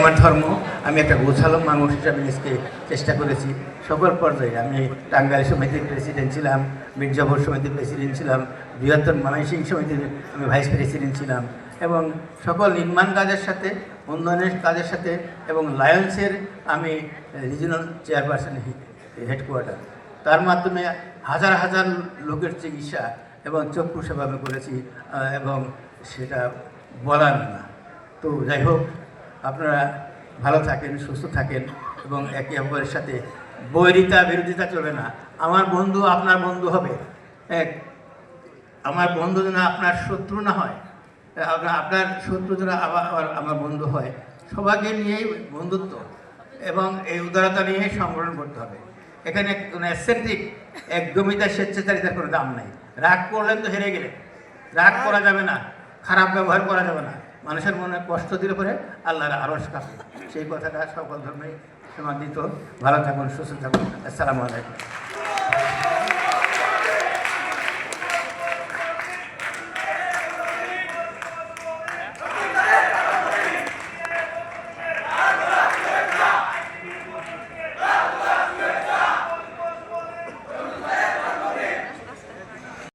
আমার ধর্ম, আমি একটা গোছালো মানুষ হিসাবে নিজকে চেষ্টা করেছি। সকল পর্যায়ে আমি টাঙ্গাইল সমিতির প্রেসিডেন্ট ছিলাম, মির্জাপুর সমিতির প্রেসিডেন্ট ছিলাম, বৃহত্তর ময়মনসিং সমিতির আমি ভাইস প্রেসিডেন্ট ছিলাম এবং সকল নির্মাণ কাজের সাথে, উন্নয়নের কাজের সাথে এবং লায়ন্সের আমি রিজিনাল চেয়ারপারসন হেডকোয়ার্টার তার মাধ্যমে হাজার হাজার লোকের চিকিৎসা এবং চক্ষু সেবা আমি করেছি এবং সেটা বলার না। তো যাই হোক আপনারা ভালো থাকেন, সুস্থ থাকেন এবং একে অপরের সাথে বৈরিতা, বিরোধিতা চলবে না। আমার বন্ধু আপনার বন্ধু হবে। এক, আমার বন্ধু যেন আপনার শত্রু না হয়। আপনার শত্রু যেন আবার আবার আমার বন্ধু হয়। সবাইকে নিয়েই বন্ধুত্ব এবং এই উদারতা নিয়েই সংগঠন করতে হবে। এখানে কোনো অ্যাসেন্টিক একদমই তার স্বেচ্ছাচারিতার কোনো দাম নেই। রাগ করলেন তো হেরে গেলেন। রাগ করা যাবে না। খারাপ ব্যবহার করা যাবে না। মানুষের মনে কষ্ট দিলে পরে আল্লাহর আরস কাঁপে। সেই কথাটা সকল ধর্মে সমাদিত ভালো থাকুন, সুস্থ থাকুন। আসসালামু আলাইকুম।